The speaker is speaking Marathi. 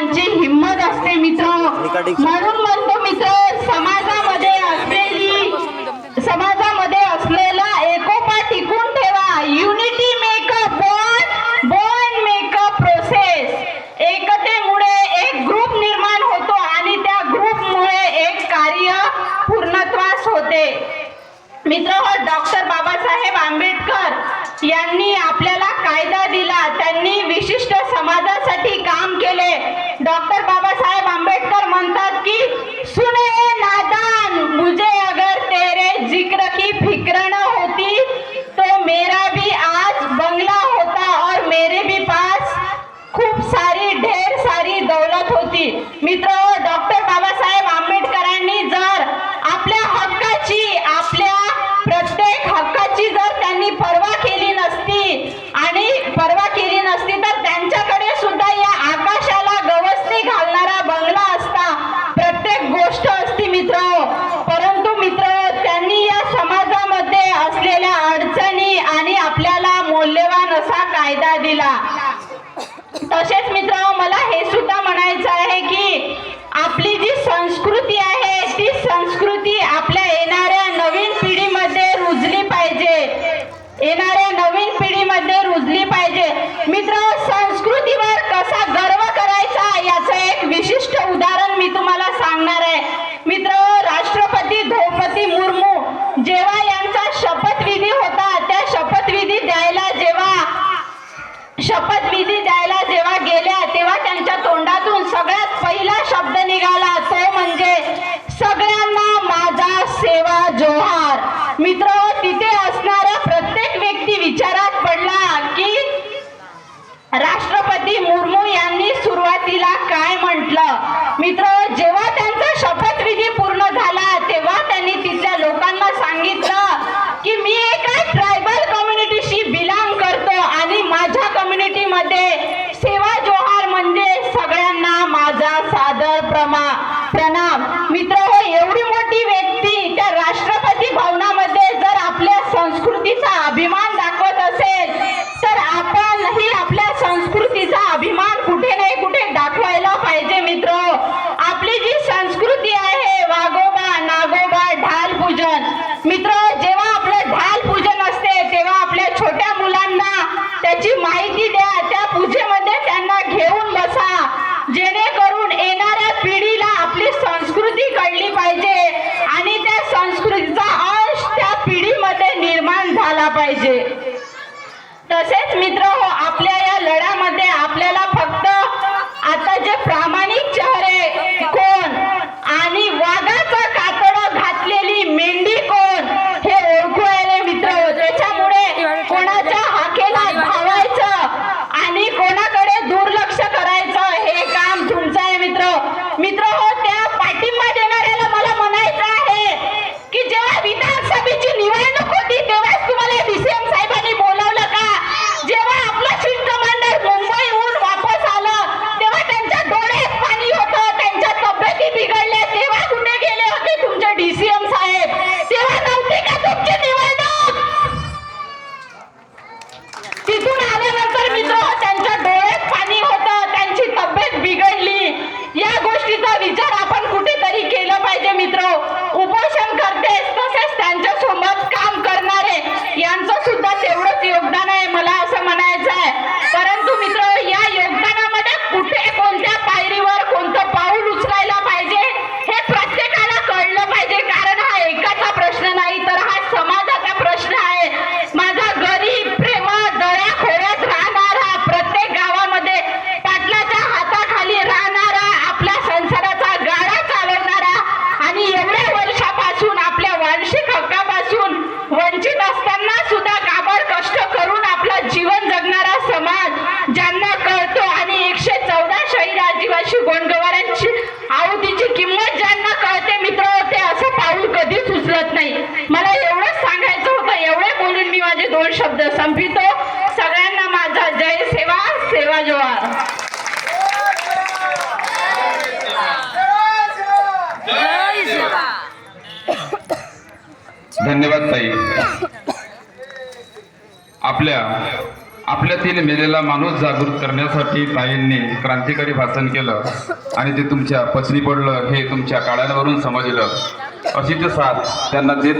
माणसांची हिंमत असते मित्र. म्हणून म्हणतो मित्र समाजामध्ये असलेली समाजामध्ये असलेला एकोपा टिकून ठेवा. युनिटी मेकअप बॉन बॉन मेकअप प्रोसेस एकतेमुळे एक ग्रुप निर्माण होतो आणि त्या ग्रुपमुळे एक कार्य पूर्णत्वास होते. मित्र हो, डॉक्टर बाबासाहेब आंबेडकर यांनी आपल्याला कायदा दिला. त्यांनी विशिष्ट समाजात होती मित्र डॉक्टर बाबासाहेब आंबेडकरांनी जर आपल्या हक्काची आपल्या प्रत्येक हक्काची जर त्यांनी पर्वा केली नसती आणि पर्वा केली नसती तर त्यांच्याकडे सुद्धा या आकाशाला गवसणी घालणारा बंगला असता. प्रत्येक गोष्ट असती मित्र. परंतु मित्र त्यांनी या समाजामध्ये असलेल्या अडचणी आणि आपल्याला मौल्यवान असा कायदा दिला. तसेच मित्र मला हे सुद्धा म्हणायचं आहे की आपली जी संस्कृती आहे ती संस्कृती आपल्या येणाऱ्या नवीन पिढीमध्ये रुजली पाहिजे येणाऱ्या नवीन पिढीमध्ये रुजली पाहिजे मित्र संस्कृतीवर कसा गर्व करायचा याचं एक विशिष्ट उदाहरण मी तुम्हाला सांगणार आहे मित्र राष्ट्रपती द्रौपदी मुर्मू जेव्हा यांचा शपथविधी होता त्या शपथविधी द्यायला जेव्हा शपथविधी द्यायला जेव्हा गेल्या तेव्हा त्यांच्या तोंडातून सगळ्यात पहिला शब्द निघाला तो म्हणजे सगळ्यांना माझा सेवा जोहार मित्र तिथे असणारा प्रत्येक व्यक्ती विचारात पडला की राष्ट्रपती मुर्मू यांनी सुरुवातीला काय म्हटलं मित्र जेव्हा त्यांचा शपथविधी पूर्ण झाला तेव्हा त्यांनी तिथल्या लोकांना सांगितलं की मी एका ट्रायबल कम्युनिटीशी बिलॉंग करतो आणि माझ्या कम्युनिटीमध्ये सेवा जोहार म्हणजे सगळ्यांना माझा सादर प्रमा प्रणाम मित्र हो एवढी मोठी व्यक्ती त्या राष्ट्रपती भवनामध्ये जर आपल्या संस्कृतीचा अभिमान दाखवत असेल तर आपणही आपल्या संस्कृतीचा अभिमान कुठे नाही कुठे दाखवायला पाहिजे मित्र आपली जी संस्कृती आहे वाघोबा नागोबा ढाल पूजन मित्र जेव्हा आपलं ढाल पूजन असते तेव्हा आपल्या छोट्या मुलांना त्याची माहिती द्या. त्या पूजेमध्ये त्यांना घेऊन बसा. जेणेकरून येणाऱ्या पिढीला आपली संस्कृती कळली पाहिजे आणि त्या संस्कृतीचा अंश त्या पिढीमध्ये निर्माण झाला पाहिजे. तसेच मित्र हो तिथून आल्यानंतर मित्र त्यांच्या डोळ्यात पाणी होतं त्यांची तब्येत बिघडली. या गोष्टीचा विचार आपण कुठेतरी केलं पाहिजे मित्र. उपोषण करते तसेच त्यांच्यासोबत मी माझे दोन शब्द संपितो सगळ्यांना माझा जय सेवा सेवा जोहार. धन्यवाद ताई. आपल्या आपल्यातील मेलेला माणूस जागृत करण्यासाठी ताईंनी क्रांतिकारी भाषण केलं आणि ते तुमच्या पचनी पडलं हे तुमच्या काळ्यांवरून समजलं. अशी ते साथ त्यांना देत